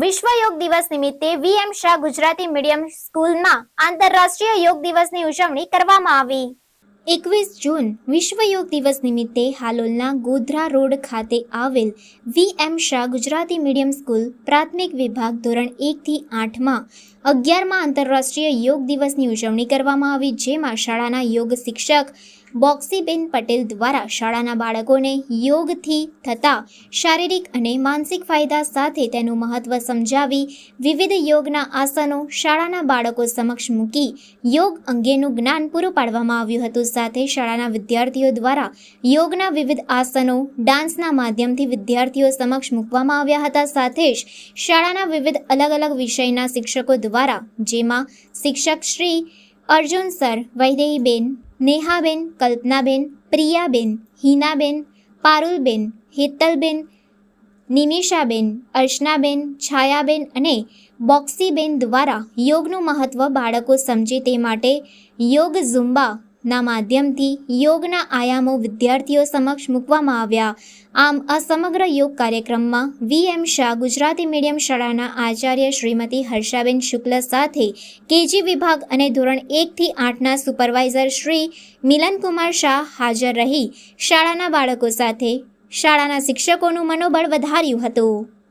વિશ્વ યોગ દિવસ નિમિત્તે વીએમ શાહ ગુજરાતી મીડિયમ સ્કૂલમાં આંતરરાષ્ટ્રીય યોગ દિવસની ઉજવણી કરવામાં આવી. એકવીસ જૂન વિશ્વ યોગ દિવસ નિમિત્તે હાલોલના ગોધરા રોડ ખાતે આવેલ VM Shah Gujarati medium school પ્રાથમિક વિભાગ ધોરણ એકથી આઠમાં અગિયારમાં આંતરરાષ્ટ્રીય યોગ દિવસની ઉજવણી કરવામાં આવી, જેમાં શાળાના યોગ શિક્ષક બોક્સીબેન પટેલ દ્વારા શાળાના બાળકોને યોગથી થતા શારીરિક અને માનસિક ફાયદા સાથે તેનું મહત્વ સમજાવી વિવિધ યોગના આસનો શાળાના બાળકો સમક્ષ મૂકી યોગ અંગેનું જ્ઞાન પૂરું પાડવામાં આવ્યું હતું. સાથે શાળાના વિદ્યાર્થીઓ દ્વારા યોગના વિવિધ આસનો ડાન્સના માધ્યમથી વિદ્યાર્થીઓ સમક્ષ મૂકવામાં આવ્યા હતા. સાથે જ શાળાના વિવિધ અલગ અલગ વિષયના શિક્ષકો દ્વારા, જેમાં શિક્ષક શ્રી અર્જુન સર, વૈદેહીબેન નેહાબેન, કલ્પનાબેન, પ્રિયાબેન, હિનાબેન, પારુલબેન, હેતલબેન, નિમિષાબેન, અર્ચનાબેન, છાયાબેન અને બોક્સીબેન દ્વારા યોગનું મહત્ત્વ બાળકો સમજે તે માટે યોગ ઝુંબાના માધ્યમથી યોગના આયામો વિદ્યાર્થીઓ સમક્ષ મૂકવામાં આવ્યા. આમ, આ સમગ્ર યોગ કાર્યક્રમમાં V M Shah Gujarati medium શાળાના આચાર્ય શ્રીમતી હર્ષાબેન શુક્લ સાથે કેજી વિભાગ અને ધોરણ એકથી આઠના સુપરવાઇઝર શ્રી મિલનકુમાર શાહ હાજર રહી. શાળાના બાળકો સાથે શાળાના શિક્ષકોનું મનોબળ વધાર્યું હતું.